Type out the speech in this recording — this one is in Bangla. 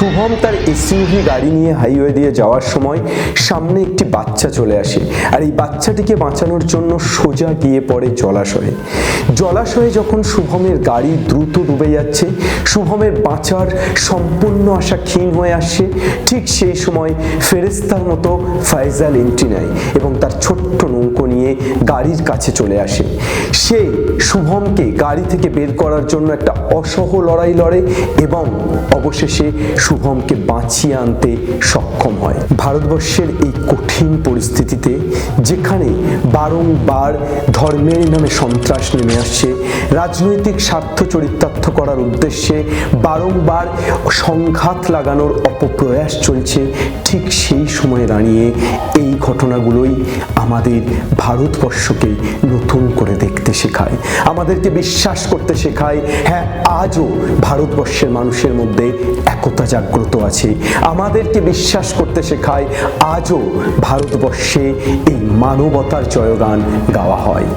শুভম তার এসইউভি গাড়ি নিয়ে হাইওয়ে দিয়ে যাওয়ার সময় সামনে একটি বাচ্চা চলে আসে আর এই বাচ্চাটিকে বাঁচানোর জন্য সোজা গিয়ে পড়ে জলাশয়ে। জলাশয়ে যখন শুভমের গাড়ি দ্রুত ডুবে যাচ্ছে, শুভমের বাঁচার সম্পূর্ণ আশা ক্ষীণ হয়ে আসছে ঠিক সেই সময় ফেরেস্তার মতো ফাইজাল এন্ট্রি নেয় এবং তার ছোট্ট নৌকো নিয়ে গাড়ির কাছে চলে আসে। সে শুভমকে গাড়ি থেকে বের করার জন্য একটা অসহ লড়াই লড়ে এবং অবশেষে শুভমকে বাঁচিয়ে আনতে সক্ষম হয়। ভারতবর্ষের এই কঠিন পরিস্থিতিতে, যেখানে বারংবার ধর্মের নামে সন্ত্রাস নেমে আসছে, রাজনৈতিক স্বার্থ চরিতার্থ করার উদ্দেশ্যে বারংবার সংঘাত লাগানোর অপপ্রয়াস চলছে, ঠিক সেই সময়ে দাঁড়িয়ে এই ঘটনাগুলোই আমাদের ভারতবর্ষকে নতুন করে দেখতে শেখায়। আমাদেরকে বিশ্বাস করতে শেখায় হ্যাঁ আজও ভারতবর্ষের মানুষের মধ্যে একতা জাগ্রত আছে? আমাদেরকে বিশ্বাস করতে শেখায় আজও ভারতবর্ষে এই মানবতার জয়গান গাওয়া হয়।